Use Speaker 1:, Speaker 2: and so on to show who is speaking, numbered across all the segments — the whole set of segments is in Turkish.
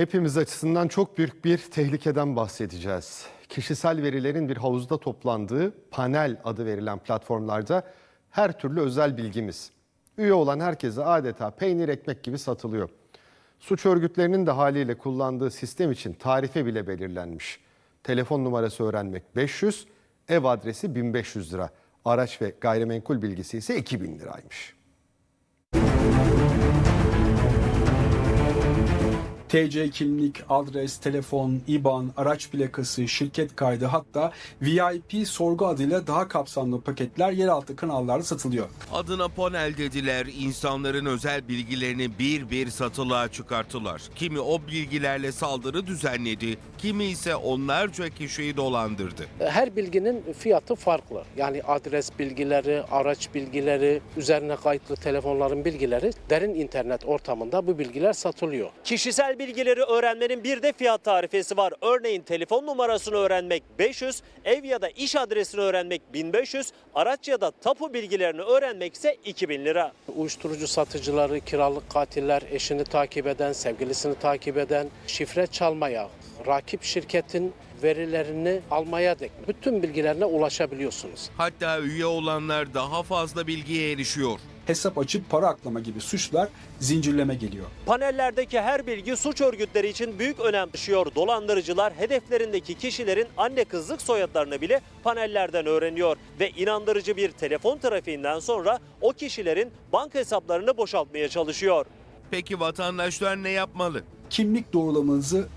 Speaker 1: Hepimiz açısından çok büyük bir tehlikeden bahsedeceğiz. Kişisel verilerin bir havuzda toplandığı panel adı verilen platformlarda her türlü özel bilgimiz üye olan herkese adeta peynir ekmek gibi satılıyor. Suç örgütlerinin de haliyle kullandığı sistem için tarife bile belirlenmiş. Telefon numarası öğrenmek 500, ev adresi 1500 lira. Araç ve gayrimenkul bilgisi ise 2000 liraymış.
Speaker 2: TC kimlik, adres, telefon, IBAN, araç plakası, şirket kaydı hatta VIP sorgu adıyla daha kapsamlı paketler yeraltı kanallarda satılıyor.
Speaker 3: Adına panel dediler, insanların özel bilgilerini bir bir satılığa çıkarttılar. Kimi o bilgilerle saldırı düzenledi, kimi ise onlarca kişiyi dolandırdı.
Speaker 4: Her bilginin fiyatı farklı. Yani adres bilgileri, araç bilgileri, üzerine kayıtlı telefonların bilgileri derin internet ortamında bu bilgiler satılıyor.
Speaker 5: Kişisel bilgileri öğrenmenin bir de fiyat tarifesi var. Örneğin telefon numarasını öğrenmek 500, ev ya da iş adresini öğrenmek 1500, araç ya da tapu bilgilerini öğrenmek ise 2000 lira.
Speaker 4: Uyuşturucu satıcıları, kiralık katiller, eşini takip eden, sevgilisini takip eden, şifre çalmaya, rakip şirketin verilerini almaya dek bütün bilgilerine ulaşabiliyorsunuz.
Speaker 3: Hatta üye olanlar daha fazla bilgiye erişiyor.
Speaker 2: Hesap açıp para aklama gibi suçlar zincirleme geliyor.
Speaker 5: Panellerdeki her bilgi suç örgütleri için büyük önem taşıyor. Dolandırıcılar hedeflerindeki kişilerin anne kızlık soyadlarını bile panellerden öğreniyor. Ve inandırıcı bir telefon trafiğinden sonra o kişilerin banka hesaplarını boşaltmaya çalışıyor.
Speaker 3: Peki vatandaşlar ne yapmalı?
Speaker 2: Kimlik doğrulamanızı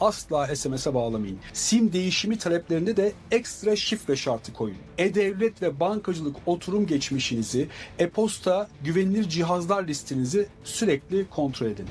Speaker 2: asla SMS'e bağlamayın. Sim değişimi taleplerinde de ekstra şifre şartı koyun. E-Devlet ve bankacılık oturum geçmişinizi, e-posta, güvenilir cihazlar listenizi sürekli kontrol edin.